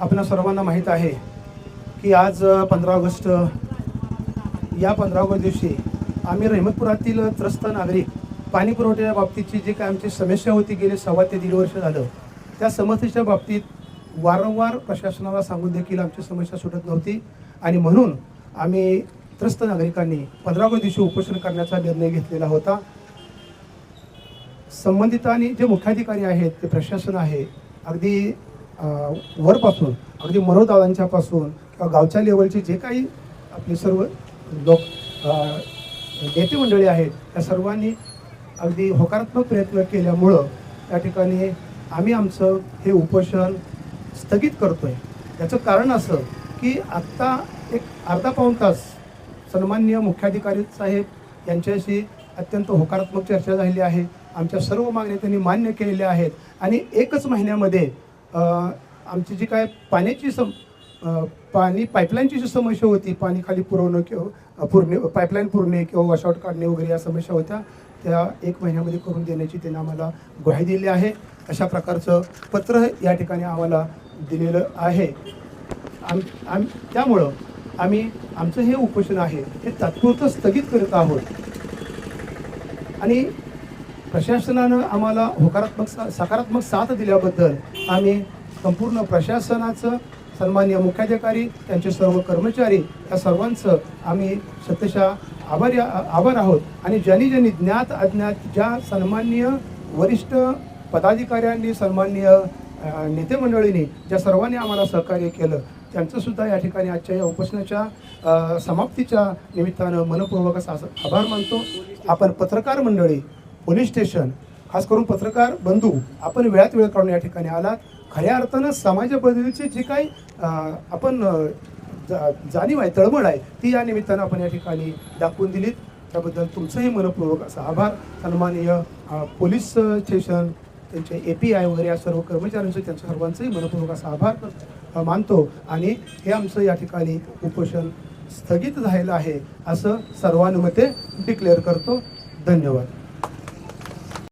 आपल्या सर्वांना माहीत आहे की आज पंधरा ऑगस्ट या पंधरा ऑगस्ट दिवशी आम्ही रहमतपुरातील त्रस्त नागरिक पाणी पुरवठ्याच्या बाबतीतची जी काय आमची समस्या होती गेली सव्वा ते दीड वर्ष झालं त्या समस्येच्या बाबतीत वारंवार प्रशासनाला सांगून देखील आमची समस्या सुटत नव्हती आणि म्हणून आम्ही त्रस्त नागरिकांनी पंधरा ऑगस्ट दिवशी उपोषण करण्याचा निर्णय घेतलेला होता. संबंधित आणि जे मुख्याधिकारी आहेत ते प्रशासन आहे अगदी वरपासून अगदी मनोदादांच्यापासून किंवा गावच्या लेवलचे जे काही आपले सर्व लोक नेते मंडळी आहेत त्या सर्वांनी अगदी होकारात्मक प्रयत्न केल्यामुळं त्या ठिकाणी आम्ही आमचं हे उपोषण स्थगित करतो आहे याचं कारण असं की आत्ता एक अर्धा पाऊण तास सन्माननीय मुख्याधिकारी साहेब यांच्याशी अत्यंत होकारात्मक चर्चा झालेली आहे. आमच्या सर्व मागण्या त्यांनी मान्य केलेल्या आहेत आणि एकच महिन्यामध्ये आमची जी काय पाण्याची सम पाणी पाईपलाईनची जी समस्या होती पाणी खाली पुरवणं किंवा पुरणे पाईपलाईन पुरणे किंवा वॉशआउट काढणे वगैरे या समस्या होत्या त्या एक महिन्यामध्ये करून देण्याची त्यांनी आम्हाला ग्वाही दिली आहे. अशा प्रकारचं पत्र या ठिकाणी आम्हाला दिलेलं आहे. आम आम त्यामुळं आम्ही आमचं हे उपोषण आहे हे तात्पुरतं स्थगित करत आहोत. आणि प्रशासनानं आम्हाला होकारात्मक सा सकारात्मक साथ दिल्याबद्दल आम्ही संपूर्ण प्रशासनाचं सन्मान्य मुख्याधिकारी त्यांचे सर्व कर्मचारी या सर्वांचं आम्ही सत्यशः आभारी आभार आहोत. आणि ज्यांनी ज्यांनी ज्ञात अज्ञात ज्या सन्माननीय वरिष्ठ पदाधिकाऱ्यांनी सन्माननीय नेते मंडळींनी ज्या सर्वांनी आम्हाला सहकार्य केलं त्यांचंसुद्धा या ठिकाणी आजच्या या उपोषणाच्या समाप्तीच्या निमित्तानं मनपूर्वक असा आभार मानतो. आपण पत्रकार मंडळी पोलीस स्टेशन खास करून पत्रकार बंधू आपण वेळात वेळ काढून या ठिकाणी आलात. खऱ्या अर्थानं समाजाबद्दलची जी काही आपण जा- जाणीव आहे तळमळ आहे ती या निमित्तानं आपण या ठिकाणी दाखवून दिलीत. त्याबद्दल तुमचंही मनपूर्वक असा आभार. सन्माननीय पोलीस स्टेशन त्यांचे ए पी आय वगैरे या सर्व कर्मचाऱ्यांचं त्यांच्या सर्वांचंही मनपूर्वक असा आभार मानतो. आणि हे आमचं या ठिकाणी उपोषण स्थगित झालेलं आहे असं सर्वानुमते डिक्लेअर करतो. धन्यवाद.